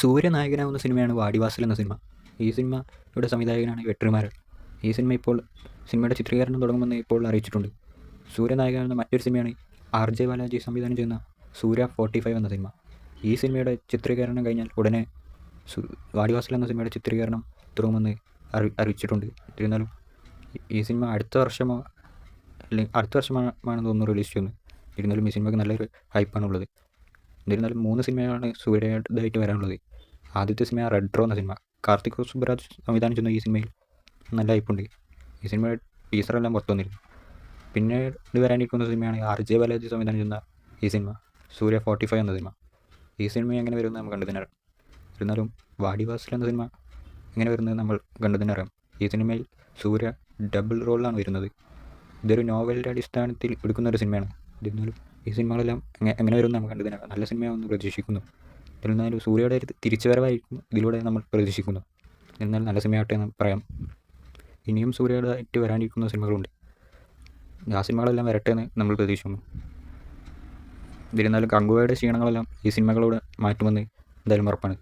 സൂര്യനായകനാവുന്ന സിനിമയാണ് വാടിവാസൽ എന്ന സിനിമ. ഈ സിനിമയുടെ സംവിധായകനാണ് വെട്രിമാരൻ ഈ സിനിമ ഇപ്പോൾ സിനിമയുടെ ചിത്രീകരണം തുടങ്ങുമെന്ന് ഇപ്പോൾ അറിയിച്ചിട്ടുണ്ട്. സൂര്യനായകനാവുന്ന മറ്റൊരു സിനിമയാണ് ആർ ജെ ബാലാജി സംവിധാനം ചെയ്യുന്ന സൂര്യ ഫോർട്ടി ഫൈവ് എന്ന സിനിമ. ഈ സിനിമയുടെ ചിത്രീകരണം കഴിഞ്ഞാൽ ഉടനെ വാടിവാസൽ എന്ന സിനിമയുടെ ചിത്രീകരണം തുടങ്ങുമെന്ന് അറി അറിയിച്ചിട്ടുണ്ട്. എന്നിരുന്നാലും ഈ സിനിമ അടുത്ത വർഷമോ അല്ലെങ്കിൽ അടുത്ത വർഷമാണ് തോന്നുന്നു റിലീസ് ചെയ്യുന്നത്. എന്നിരുന്നാലും ഈ സിനിമയ്ക്ക് നല്ലൊരു ഹൈപ്പാണ് ഉള്ളത് എന്നിരുന്നാലും മൂന്ന് സിനിമയാണ് സൂര്യയുടേതായിട്ട് വരാനുള്ളത്. ആദ്യത്തെ സിനിമ റെഡ് ഡ്രോ എന്ന സിനിമ. കാർത്തിക് സുബ്രാജ് സംവിധാനം ചെയ്യുന്ന ഈ സിനിമയിൽ നല്ല ഹൈപ്പുണ്ട് ഈ സിനിമയുടെ ടീസറെല്ലാം പുറത്തു വന്നിരുന്നു. പിന്നെ ഇത് വരാനിരിക്കുന്ന സിനിമയാണ് ആർ ജെ ബാലാജി സംവിധാനം ചെയ്യുന്ന ഈ സിനിമ സൂര്യ ഫോർട്ടി ഫൈവ് എന്ന സിനിമ. ഈ സിനിമ എങ്ങനെ വരുമെന്ന് നമുക്ക് കണ്ടു തന്നെ എന്നിരുന്നാലും വാടിവാസൽ എന്ന സിനിമ എങ്ങനെ വരുന്നത് നമ്മൾ കണ്ടു തന്നെ അറിയാം. ഈ സിനിമയിൽ സൂര്യ ഡബിൾ റോളിലാണ് വരുന്നത്. ഇതൊരു നോവലിന്റെ അടിസ്ഥാനത്തിൽ എടുക്കുന്ന ഒരു സിനിമയാണ്. എന്നിരുന്നാലും ഈ സിനിമകളെല്ലാം എങ്ങനെ എങ്ങനെ വരുമെന്ന് നമുക്ക് കണ്ടു നല്ല സിനിമയാണെന്ന് പ്രതീക്ഷിക്കുന്നു. എന്നിരുന്നാലും സൂര്യയുടെ തിരിച്ചുവരവായിരിക്കും ഇതിലൂടെ നമ്മൾ പ്രതീക്ഷിക്കുന്നു. എന്നാൽ നല്ല സിനിമയാട്ടെ എന്ന് പറയാം. ഇനിയും സൂര്യയുടെ ആയിട്ട് വരാനിരിക്കുന്ന സിനിമകളുണ്ട്. ആ സിനിമകളെല്ലാം വരട്ടെ എന്ന് നമ്മൾ പ്രതീക്ഷിക്കുന്നു. എന്നിരുന്നാലും കങ്കുവയുടെ ക്ഷീണങ്ങളെല്ലാം ഈ സിനിമകളോട് മാറ്റുമെന്ന് എന്തായാലും ഉറപ്പാണ്.